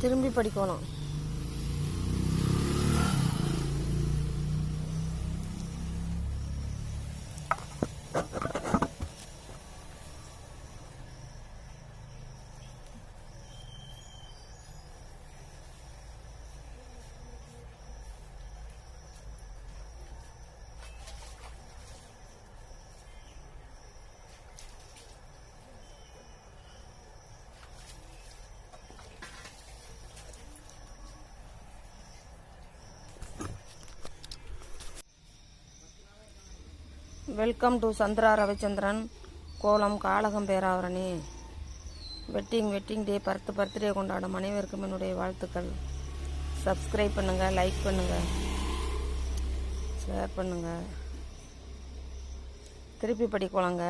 திரும்பி படிக்கணும். Welcome to Chandra Ravichandran கோலம் காளகம் Peravurani. Wedding wedding day birth birthday கொண்டாடும் அனைவருக்கும் என்னுடைய வாழ்த்துக்கள். சப்ஸ்கிரைப் பண்ணுங்கள் லைக் பண்ணுங்கள் ஷேர் பண்ணுங்கள் திருப்பி படிக்கோலங்க